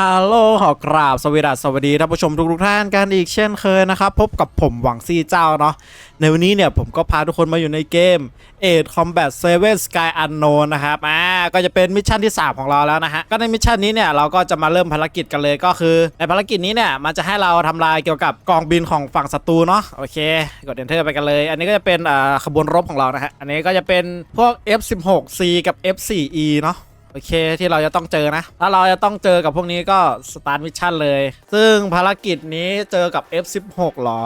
ฮัลโหลขอกราบสวัสดีสวัสดีท่านผู้ชมทุกทุกๆท่านกันอีกเช่นเคยนะครับ พบกับผมหวังซี่เจ้าเนาะในวันนี้เนี่ยผมก็พาทุกคนมาอยู่ในเกม8 Combat 7 Sky Unknown นะครับอ่าก็จะเป็นมิชชั่นที่ 3 ของเราแล้วนะฮะ ก็ในมิชชั่นนี้เนี่ยเราก็จะมาเริ่มภารกิจกันเลยก็คือ ในภารกิจนี้เนี่ยมันจะให้เราทำลายเกี่ยวกับกองบินของฝั่งศัตรูเนาะโอเค กด enter ไปกันเลย อันนี้ก็จะเป็นอ่าขบวนรบของเรานะฮะอันนี้ก็จะเป็นพวก F16C กับ F4E เนาะ โอเคที่เราจะต้องเจอนะ ถ้าเราจะต้องเจอกับพวกนี้ก็สตาร์ทมิชชั่นเลย ซึ่งภารกิจนี้เจอกับ F16 หรอ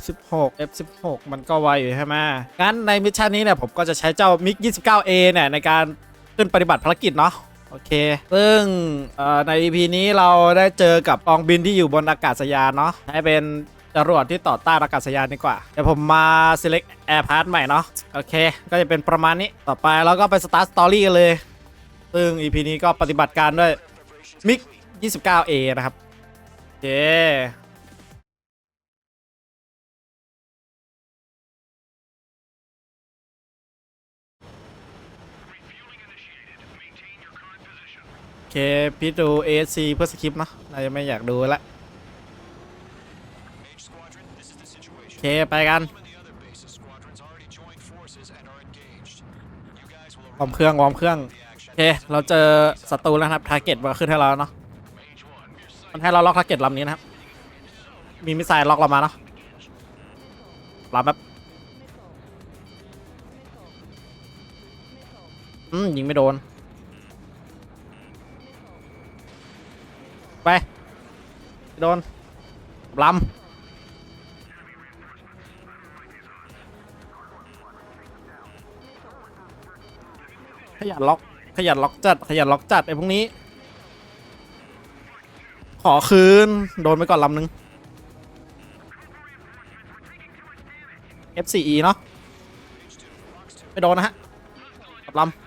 F16 F16 มันก็ไวอยู่ใช่ไหมงั้นในมิชชั่นนี้เนี่ยผมก็จะใช้เจ้ามิก 29A เนี่ยในการขึ้นปฏิบัติภารกิจเนาะโอเค ซึ่งเอ่อใน EP นี้เราได้เจอกับกองบินที่อยู่บนอากาศยานเนาะ ให้เป็นจรวดที่ต่อต้านอากาศยานดีกว่า เดี๋ยวผมมา select air path ใหม่เนาะ โอเค ก็จะเป็นประมาณนี้ ต่อไปเราก็ไป start story กันเลย ซึ่ง EP นี้ก็ปฏิบัติการด้วยมิก 29A นะครับเจโอเคพี่ดู ASC เพื่อสคริปต์เนาะเราจะไม่อยากดูละโอเค ไปกันวอมเครื่องวอมเครื่อง อเค เราเจอศัตรูแล้วครับทาร์เก็ตมันก็ขึ้นให้เราเนาะ มันให้เราล็อกทาร์เก็ตลำนี้นะครับ มีมิสไซล์ล็อกเรามาเนาะรับแบบอืมยิงไม่โดน ไป โดนลำขยันล็อก ขยันล็อกจัด ขยันล็อกจัดไอ้พวกนี้ ขอคืน โดนไปก่อนลำหนึ่ง F4E เนาะไม่โดนนะฮะกลับลำ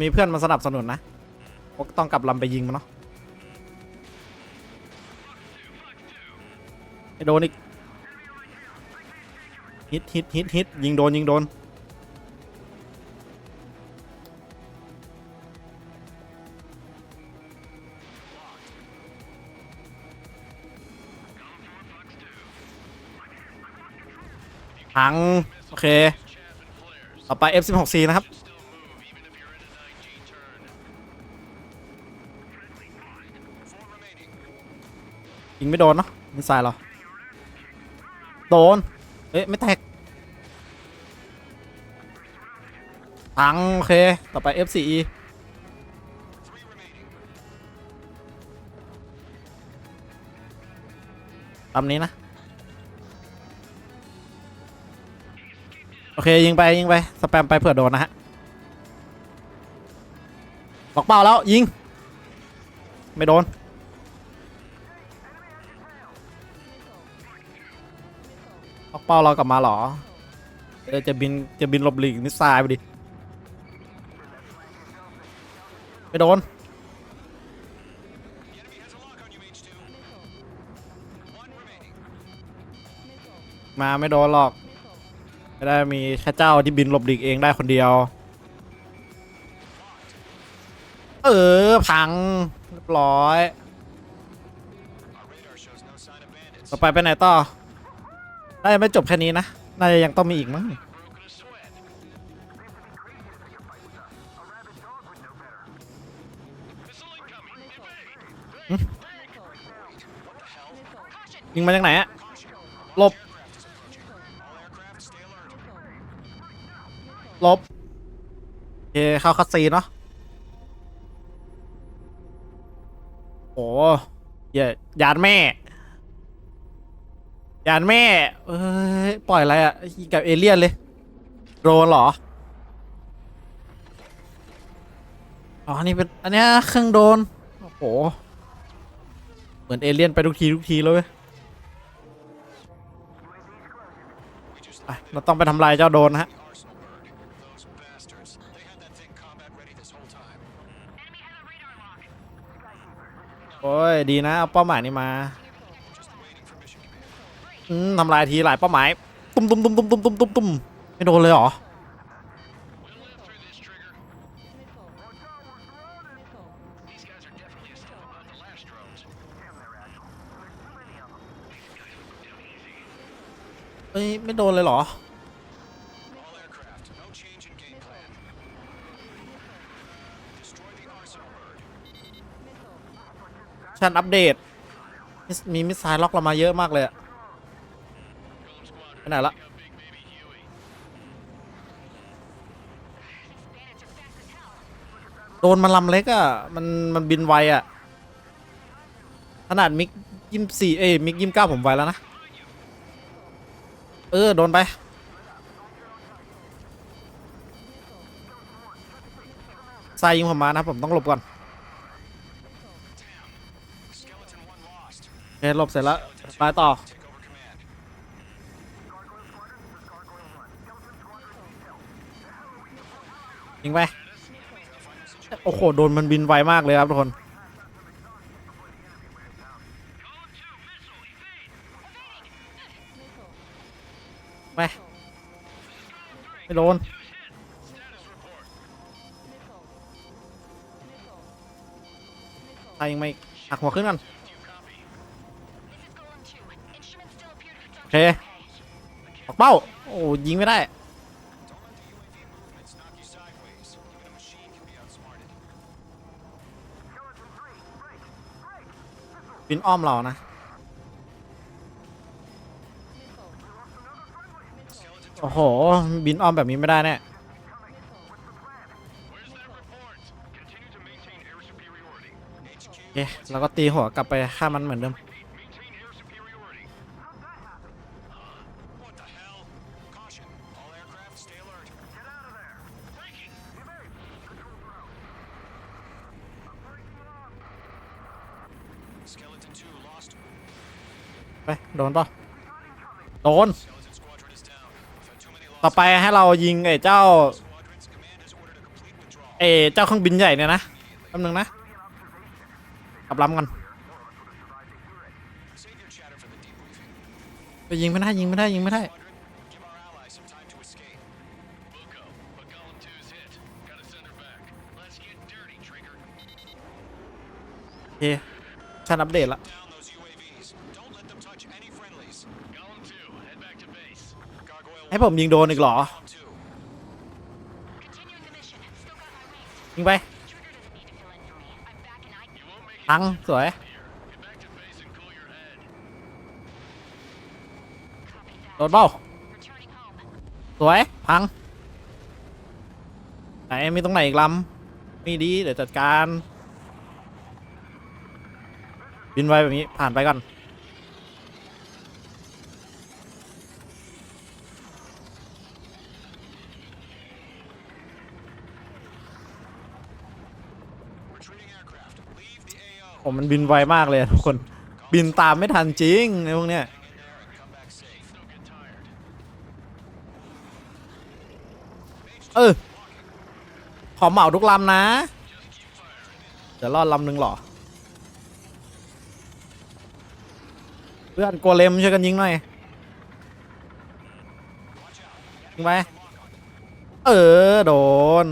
มีเพื่อนมาสนับสนุนนะพวกต้องกลับลำไปยิงมันเนาะไม่โดนอีก ฮิตฮิตฮิตฮิตยิงโดนยิงโดน พัง โอเค ต่อไป F16C นะครับยิงไม่โดนเนาะมิสไซเหรอ โดน เอ๊ะ ไม่แตก พังโอเค ต่อไป F4E ตามนี้นะ โอเค ยิงไปยิงไป สแปมไปเผื่อโดนนะฮะ บอกเป้าแล้ว ยิง ไม่โดน บอกเป้าเรากลับมาเหรอ จะบินจะบินหลบหลีกมิสไซไปดิ ไม่โดนมาไม่โดนหรอก ไม่ได้มีแค่เจ้าที่บินหลบหลีกเองได้คนเดียว เออ พังเรียบร้อย ต่อไปไปไหนต่อ น่าจะไม่จบแค่นี้นะ น่าจะยังต้องมีอีกมั้ง ยิงมาจากไหนอะหลบหลบโอเคเข้าคัสซีเนาะโอ้ยยานแม่ยานแม่ เอ้ย ปล่อยอะไรอะยิงกับเอเลี่ยนเลย โดนเหรอ อ๋อ นี่เป็น อันนี้เครื่องโดน โอ้โห เหมือนเอเลี่ยนไปทุกทีทุกทีเลยเราต้องไปทำลายเจ้าโดนฮะโอ้ยดีนะเอาเป้าหมายนี่มาทำลายทีหลายเป้าหมาย ตุ้มตุ้มตุ้มตุ้มตุ้มตุ้มตุ้มตุ้มไม่โดนเลยเหรอ เอ้ยไม่โดนเลยเหรอ ชันอัปเดต มีมิสไซล์ล็อกเรามาเยอะมากเลยไปไหนละโดนมันลำเล็กอะมันมันบินไวอะขนาดมิกยิมสี่เอ้มิกยิมเก้าผมไวแล้วนะ เออ โดนไปทรายยิงผมมานะผมต้องหลบก่อน Skeleton 1 lost. โอเคหลบเสร็จแล้วไปต่อ ยิงไป โอ้โห โดนมันบินไวมากเลยครับทุกคน ไปไม่โดนตายยังไม่หักหัวขึ้นกันโอเคออกเป้า โอ้ยิงไม่ได้บินอ้อมเรานะ โอ้โห บินอ้อมแบบนี้ไม่ได้แน่เราก็ตีหัวกลับไปฆ่ามันเหมือนเดิม ไป โดนป่ะโดน ต่อไปให้เรายิงไอ้เจ้าไอ้เจ้าเครื่องบินใหญ่เนี่ยนะแป๊บนึงนะขับล้ำกันไปยิงไม่ได้ยิงไม่ได้ยิงไม่ได้เคฉันอัปเดตละ ให้ผมยิงโดนอีกเหรอ ยิงไปพังสวยโดนเบ้าสวย พัง ไหน มีตรงไหนอีกลำนี่ดี เดี๋ยวจัดการ บินไวแบบนี้ผ่านไปก่อน ผมมันบินไวมากเลยทุกคน บินตามไม่ทันจริงไอ้พวกเนี้ยเออ ขอเหมาทุกลำนะเดี๋ยวรอดลำหนึ่งหรอ เพื่อนกลัวเลมช่วยกันยิงหน่อย ยิงไป เออ โดน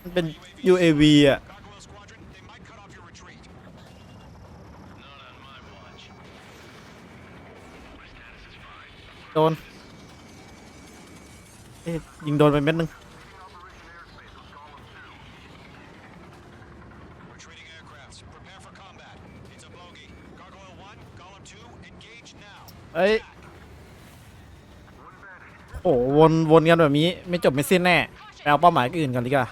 มันเป็น UAV อะโดนเอ๊ยิงโดนไปเม็ดนึงเอ้ยโอ้วนวนกันแบบนี้ ไม่จบไม่สิ้นแน่ไปเอาเป้าหมายอื่นกันดีกว่า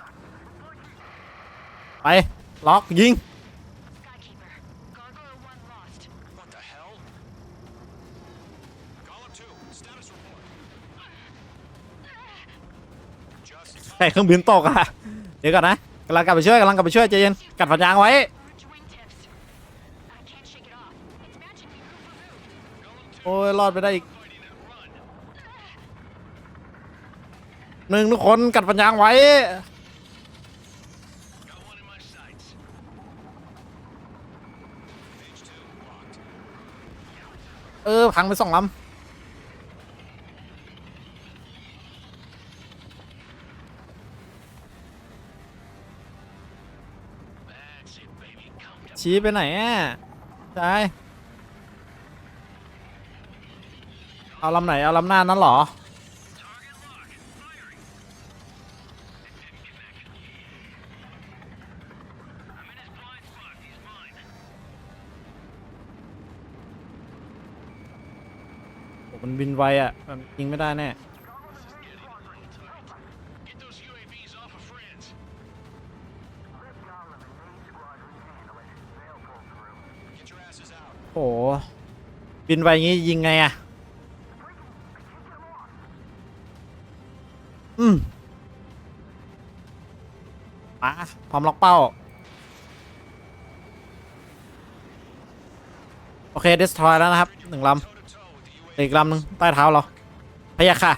ไปล็อกยิง Skykeeper. Gargoyle 1 lost. What the hell? Golem 2, status report. Just แต่เครื่องบินตกอะเดี๋ยวก่อนนะกำลังกลับไปช่วยกำลังกลับไปช่วยใจเย็นกัดฟันยางไว้ Orange wingtips. I can't shake it off. It's matching me root for root. โอ้ยรอดไปได้อีกหนึ่งทุกคนกัดฟันยางไว้ เออพังไปสองลำชี้ไปไหนอะจายเอาลำไหน เอาลำหน้านั้นหรอ ไวอะมันยิงไม่ได้แน่ โอ้โหบินไวงี้ยิงไงอะ อืมมาพร้อมล็อกเป้า โอเคเดสทรอยแล้วนะครับหนึ่งลำ อีกลำหนึ่งใต้เท้าเราพยาค่ะ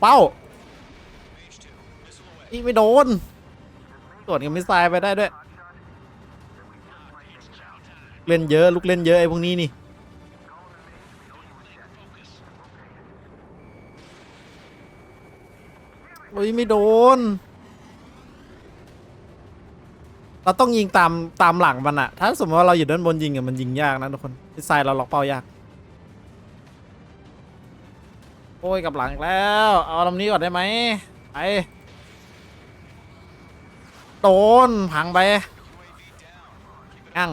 เป้าอีไม่โดนตรวจกับมิสไซล์ไปได้ด้วย เล่นเยอะ ลูกเล่นเยอะไอ้พวกนี้นี่โอ้ยไม่โดน เราต้องยิงตามตามหลังมันอะถ้าสมมติว่าเราอยู่ด้านบนยิงอะมันยิงยากนะทุกคนมิสไซล์เราล็อกเป้ายาก โอ้ยกับหลังอีกแล้ว เอาลำนี้ก่อนได้ไหมไปโดนพังไปยั่ง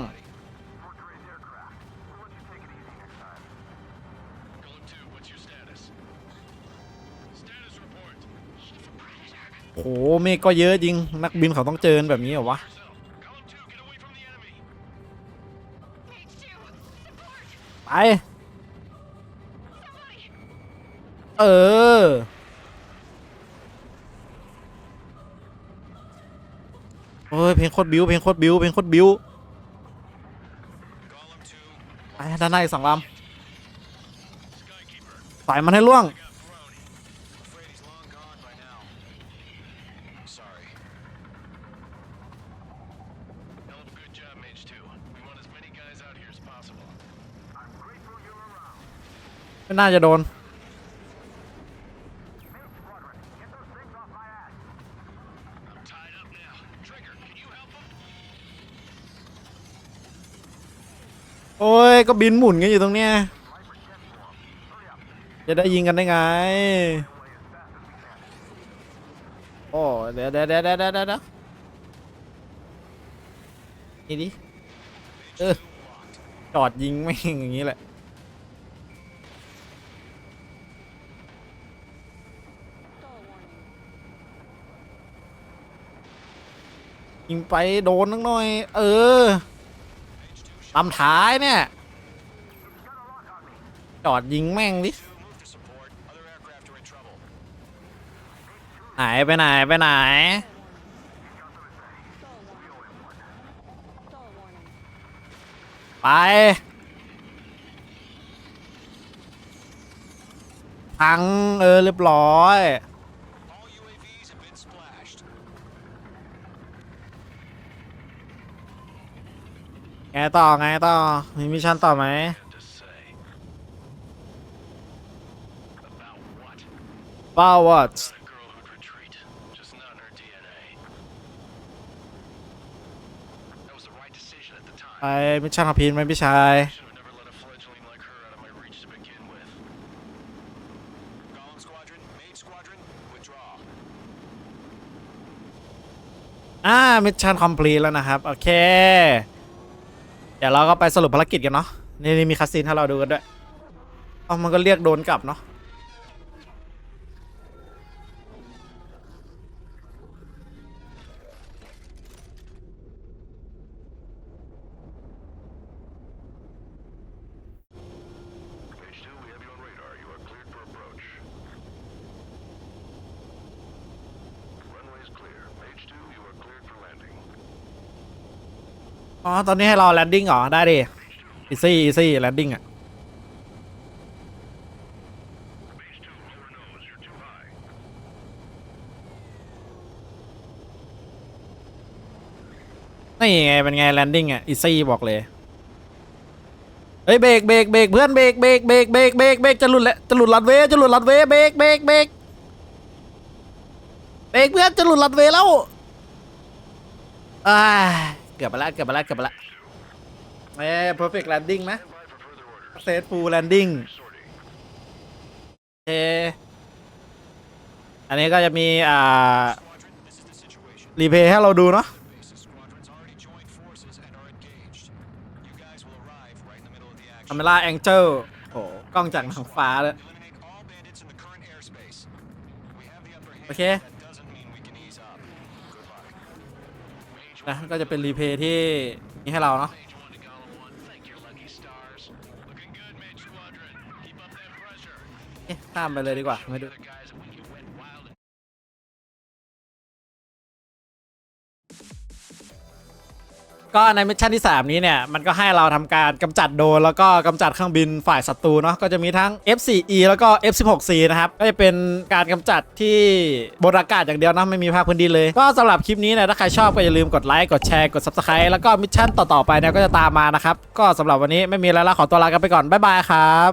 โอ้โหเมฆก็เยอะจริง นักบินเขาต้องเจอแบบนี้เหรอวะ เออ เฮ้ย เพลงโคตรบิว เพลงโคตรบิว เพลงโคตรบิว Golem 2, ไปด้านในอีกสองลำใส่มันให้ล่วง ไม่น่าจะโดน โอ้ย ก็บินหมุนกันอยู่ตรงเนี้ย จะได้ยิงกันได้ไง โอ้ เดี๋ยวเดี๋ยวเดี๋ยวเดี๋ยวเดี๋ยวเดี๋ยวนี่ดิ เออ จอดยิงไม่งอย่างนี้แหละ ยิงไปโดนนักหน่อย เออลำท้ายเนี่ย จอดยิงแม่งดิไหนไปไหนไปไหน ไป พัง เออ เรียบร้อย ไงต่อไงต่อมีมิชชั่นต่อไหมบ้าวอทไปมิชชั่นของพีนไหมพี่ชาย อ่ามิชชั่นคอมพลีทแล้วนะครับ โอเค เดี๋ยวเราก็ไปสรุปภารกิจกันเนาะนี่นี่มีคาสินให้เราดูกันด้วยเอามันก็เรียกโดนกลับเนาะ อ๋อ ตอนนี้ให้เราแลนดิ้งเหรอ ได้ดิอีซี่อีซี่แลนดิ้งอะ นี่ไง เป็นไงแลนดิ้งอะ อีซี่บอกเลย เฮ้ยเบรกเบรกเบรกเพื่อนเบรกเบรกเบรกเบรกเบรกเบรกจะหลุดแล้วจะหลุดลัดเวย์จะหลุดลัดเวย์เบรกเบรกเบรกเบรกเพื่อนจะหลุดลัดเวย์แล้วอ่า เกือบไปละเกือบไปละเกือบไปละเอ้ perfect landing นะ successful landing โอเค อันนี้ก็จะมี อ่า รีเพย์ให้เราดูเนาะคาเมล่าแองเจิลโหกล้องจากทางฟ้าเลย โอเค นะก็จะเป็นรีเพย์ที่มีให้เราเนาะข้ามไปเลยดีกว่าไม่ดู ก็ในมิชชั่นที่ 3 นี้เนี่ย มันก็ให้เราทำการกำจัดโดรนแล้วก็กำจัดเครื่องบินฝ่ายศัตรูเนาะก็จะมีทั้ง F4E แล้วก็ F16C นะครับ ก็จะเป็นการกำจัดที่บนอากาศอย่างเดียวนะไม่มีภาคพื้นดินเลย ก็สำหรับคลิปนี้เนี่ยถ้าใครชอบก็อย่าลืมกดไลค์กดแชร์กด Subscribe แล้วก็มิชชั่นต่อๆไปเนี่ยก็จะตามมานะครับก็สำหรับวันนี้ไม่มีอะไรแล้วขอตัวลากันไปก่อนบ๊ายบายครับ